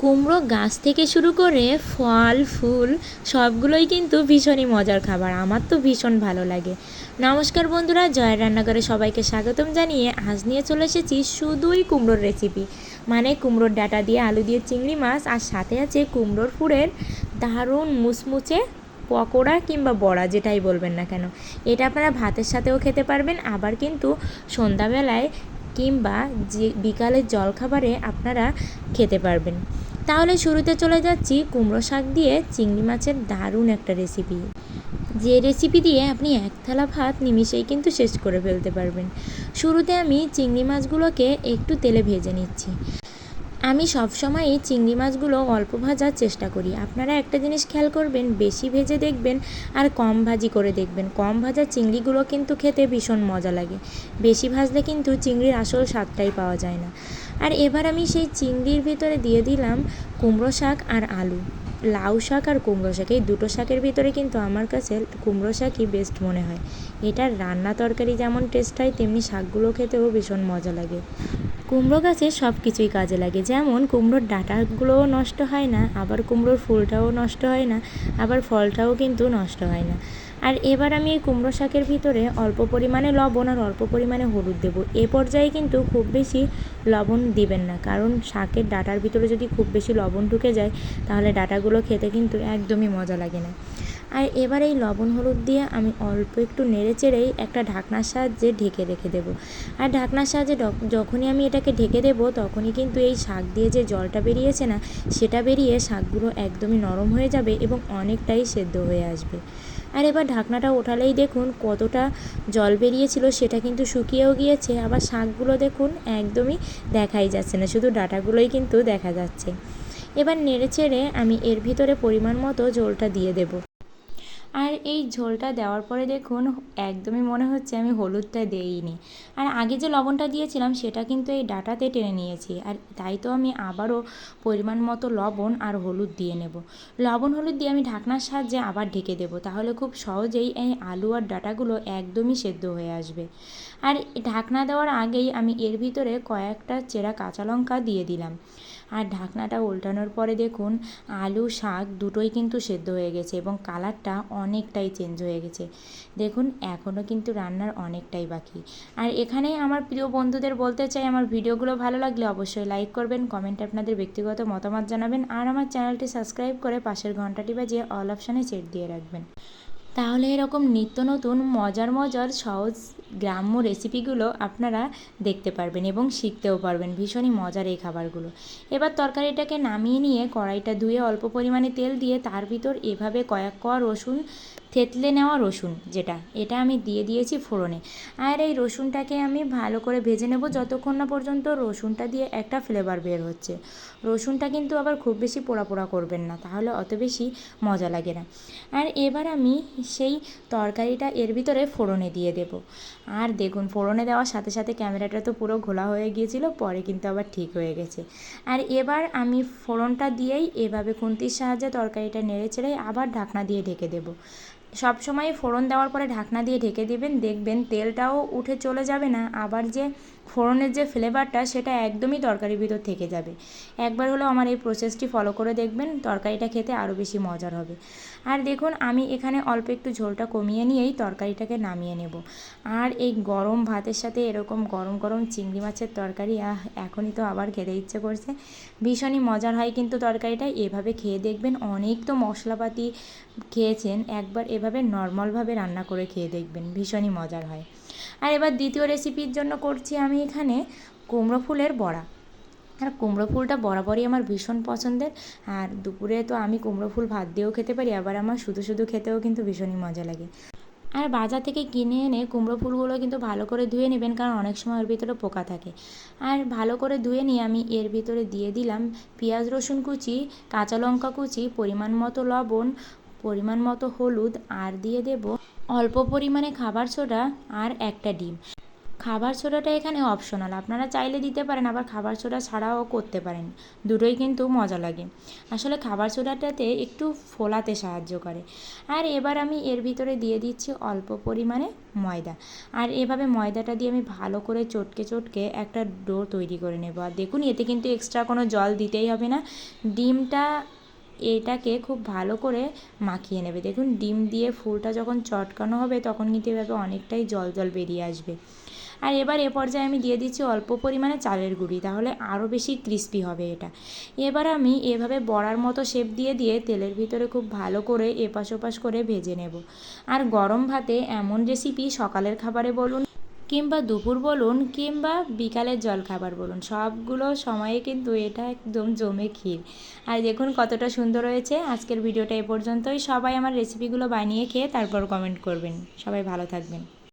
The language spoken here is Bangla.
কুমড়ো গাছ থেকে শুরু করে ফল, ফুল, সবগুলোই কিন্তু ভীষণই মজার খাবার। আমার তো ভীষণ ভালো লাগে। নমস্কার বন্ধুরা জয়ের রান্নাঘরে সবাইকে স্বাগতম জানিয়ে আজ নিয়ে চলে এসেছি শুধুই কুমড়োর রেসিপি মানে কুমড়োর ডাটা দিয়ে আলু দিয়ে চিংড়ি মাছ, আর সাথে আছে কুমড়োর ফুলের দারুণ মুচমুচে পকোড়া কিংবা বড়া, যেটাই বলবেন না কেন। এটা আপনারা ভাতের সাথেও খেতে পারবেন, আবার কিন্তু সন্ধ্যাবেলায় কিংবা যে বিকালের জলখাবারে আপনারা খেতে পারবেন। তাহলে শুরুতে চলে যাচ্ছি কুমড়ো শাক দিয়ে চিংড়ি মাছের দারুণ একটা রেসিপি যে রেসিপি দিয়ে আপনি এক থালা ভাত নিমিষেই কিন্তু শেষ করে ফেলতে পারবেন। শুরুতে আমি চিংড়ি মাছগুলোকে একটু তেলে ভেজে নিচ্ছি। আমি সবসময়ই চিংড়ি মাছগুলো অল্প ভাজার চেষ্টা করি। আপনারা একটা জিনিস খেয়াল করবেন, বেশি ভেজে দেখবেন আর কম ভাজি করে দেখবেন। কম ভাজা চিংড়িগুলো কিন্তু খেতে ভীষণ মজা লাগে। বেশি ভাজলে কিন্তু চিংড়ির আসল স্বাদটাই পাওয়া যায় না। আর এবার আমি সেই চিংড়ির ভিতরে দিয়ে দিলাম কুমড়ো শাক আর আলু। লাউ শাক আর কুমড়ো শাক, এই দুটো শাকের ভিতরে কিন্তু আমার কাছে কুমড়ো শাকই বেস্ট মনে হয়। এটার রান্না তরকারি যেমন টেস্ট হয়, তেমনি শাকগুলো খেতেও ভীষণ মজা লাগে। কুমড়ো গাছে সব কিছুই কাজে লাগে। যেমন কুমড়োর ডাঁটাগুলোও নষ্ট হয় না, আবার কুমড়োর ফুলটাও নষ্ট হয় না, আবার ফলটাও কিন্তু নষ্ট হয় না। আর এবার আমি এই কুমড়ো শাকের ভিতরে অল্প পরিমাণে লবণ আর অল্প পরিমাণে হলুদ দেবো। এ পর্যায়ে কিন্তু খুব বেশি লবণ দিবেন না, কারণ শাকের ডাঁটার ভিতরে যদি খুব বেশি লবণ ঢুকে যায়, তাহলে ডাঁটাগুলো খেতে কিন্তু একদমই মজা লাগে না। আর এবার এই লবণ হলুদ দিয়ে আমি অল্প একটু নেড়ে চেড়েই একটা ঢাকনার সাহায্যে ঢেকে রেখে দেবো। আর ঢাকনার সাহায্যে যখনই আমি এটাকে ঢেকে দেবো, তখনই কিন্তু এই শাক দিয়ে যে জলটা বেরিয়েছে না, সেটা বেরিয়ে শাকগুলো একদমই নরম হয়ে যাবে এবং অনেকটাই সেদ্ধ হয়ে আসবে। আর এবার ঢাকনাটা ওঠালেই দেখুন কতটা জল বেরিয়েছিল, সেটা কিন্তু শুকিয়েও গিয়েছে। আবার শাকগুলো দেখুন একদমই দেখাই যাচ্ছে না, শুধু ডাটাগুলোই কিন্তু দেখা যাচ্ছে। এবার নেড়ে চেড়ে আমি এর ভিতরে পরিমাণ মতো জলটা দিয়ে দেবো। আর এই ঝোলটা দেওয়ার পরে দেখুন, একদমই মনে হচ্ছে আমি হলুদটা দেইনি। আর আগে যে লবণটা দিয়েছিলাম, সেটা কিন্তু এই ডাটাতে টেনে নিয়েছি। আর তাই তো আমি আবারও পরিমাণ মতো লবণ আর হলুদ দিয়ে নেব। লবণ হলুদ দিয়ে আমি ঢাকনার সাহায্যে আবার ঢেকে দেবো। তাহলে খুব সহজেই এই আলু আর ডাটাগুলো একদমই সেদ্ধ হয়ে আসবে। আর ঢাকনা দেওয়ার আগেই আমি এর ভিতরে কয়েকটা চেরা কাঁচা লঙ্কা দিয়ে দিলাম। আর ঢাকনাটা উল্টানোর পরে দেখুন, আলু, শাক দুটোই কিন্তু সেদ্ধ হয়ে গেছে এবং কালারটা অনেকটাই চেঞ্জ হয়ে গেছে। দেখুন এখনও কিন্তু রান্নার অনেকটাই বাকি। আর এখানেই আমার প্রিয় বন্ধুদের বলতে চাই, আমার ভিডিওগুলো ভালো লাগলে অবশ্যই লাইক করবেন কমেন্টে আপনাদের ব্যক্তিগত মতামত জানাবেন, আর আমার চ্যানেলটি সাবস্ক্রাইব করে পাশের ঘন্টাটি বাজিয়ে অল অপশানে সেট দিয়ে রাখবেন। তাহলে এরকম নিত্য নতুন, মজার মজার, সহজ গ্রাম্য রেসিপিগুলো আপনারা দেখতে পারবেন এবং শিখতেও পারবেন ভীষণই মজার এই খাবারগুলো। এবার তরকারিটাকে নামিয়ে নিয়ে কড়াইটা ধুয়ে অল্প পরিমাণে তেল দিয়ে তার ভিতর এভাবে কয়েক কোয়া রসুন থেতলে নেওয়া রসুন যেটা, এটা আমি দিয়ে দিয়েছি ফোড়নে। আর এই রসুনটাকে আমি ভালো করে ভেজে নেব যতক্ষণ না পর্যন্ত রসুনটা দিয়ে একটা ফ্লেভার বের হচ্ছে। রসুনটা কিন্তু আবার খুব বেশি পোড়া পোড়া করবেন না, তাহলে অত বেশি মজা লাগে না। আর এবার আমি সেই তরকারিটা এর ভিতরে ফোড়নে দিয়ে দেব। আর দেখুন, ফোড়নে দেওয়ার সাথে সাথে ক্যামেরাটা তো পুরো ঘোলা হয়ে গিয়েছিল, পরে কিন্তু আবার ঠিক হয়ে গেছে। আর এবার আমি ফোড়নটা দিয়েই এভাবে খুন্তির সাহায্যে তরকারিটা নেড়ে চেড়ে আবার ঢাকনা দিয়ে ঢেকে দেবো। সব সময় ফোড়ন দেওয়ার পরে ঢাকনা দিয়ে ঢেকে দিবেন, দেখবেন তেলটাও উঠে চলে যাবে না। আবার যে ফোড়নের যে ফ্লেভারটা সেটা একদমই তরকারির ভিতর থেকে যাবে। একবার হলেও আমার এই প্রসেসটি ফলো করে দেখবেন, তরকারিটা খেতে আরও বেশি মজার হবে। আর দেখুন, আমি এখানে অল্প একটু ঝোলটা কমিয়ে নিয়েই তরকারিটাকে নামিয়ে নেব। আর এই গরম ভাতের সাথে এরকম গরম গরম চিংড়ি মাছের তরকারি, আহ, এখনই তো আবার খেতে ইচ্ছে করছে। ভীষণই মজার হয় কিন্তু তরকারিটা, এভাবে খেয়ে দেখবেন, অনেক তো মশলাপাতি খেয়েছেন, একবার এভাবে নর্মালভাবে রান্না করে খেয়ে দেখবেন, ভীষণই মজার হয়। আর এবার দ্বিতীয় রেসিপির জন্য করছি আমি এখানে কুমড়ো ফুলের বড়া। আর কুমড়ো ফুলটা বরাবরই আমার ভীষণ পছন্দের। আর দুপুরে তো আমি কুমড়ো ফুল ভাত দিয়েও খেতে পারি, আবার আমার শুধু শুধু খেতেও কিন্তু ভীষণই মজা লাগে। আর বাজার থেকে কিনে এনে কুমড়ো ফুলগুলো কিন্তু ভালো করে ধুয়ে নেবেন, কারণ অনেক সময় ওর ভিতরে পোকা থাকে। আর ভালো করে ধুয়ে নিয়ে আমি এর ভিতরে দিয়ে দিলাম পেঁয়াজ, রসুন কুচি, কাঁচা লঙ্কা কুচি, পরিমাণ মতো লবণ, পরিমাণ মতো হলুদ, আর দিয়ে দেব অল্প পরিমাণে খাবার সোডা আর একটা ডিম। খাবার সোডাটা এখানে অপশনাল আপনারা চাইলে দিতে পারেন, আবার খাবার সোডা ছাড়াও করতে পারেন। দুটোই কিন্তু মজা লাগে। আসলে খাবার সোডাটাতে একটু ফোলাতে সাহায্য করে। আর এবার আমি এর ভিতরে দিয়ে দিচ্ছি অল্প পরিমাণে ময়দা। আর এভাবে ময়দাটা দিয়ে আমি ভালো করে চটকে চটকে একটা ডো তৈরি করে নেব। আর দেখুন, এতে কিন্তু এক্সট্রা কোনো জল দিতেই হবে না। ডিমটা এটাকে খুব ভালো করে মাখিয়ে নেবে। দেখুন, ডিম দিয়ে ফুলটা যখন চটকানো হবে, তখন কিন্তু এভাবে অনেকটাই জল জল বেরিয়ে আসবে। আর এবার এ পর্যায়ে আমি দিয়ে দিচ্ছি অল্প পরিমাণে চালের গুঁড়ি, তাহলে আরও বেশি ক্রিস্পি হবে এটা। এবার আমি এভাবে বড়ার মতো শেপ দিয়ে দিয়ে তেলের ভিতরে খুব ভালো করে এপাশ ওপাশ করে ভেজে নেব। আর গরম ভাতে এমন রেসিপি সকালের খাবারে বলুন কিংবা দুপুর বলুন কিংবা বিকালের জলখাবার বলুন, সবগুলো সময়ে কিন্তু এটা একদম জমে ক্ষীর। আর দেখুন কতটা সুন্দর হয়েছে। আজকের ভিডিওটা এ পর্যন্তই। সবাই আমার রেসিপিগুলো বানিয়ে খেয়ে তারপর কমেন্ট করবেন। সবাই ভালো থাকবেন।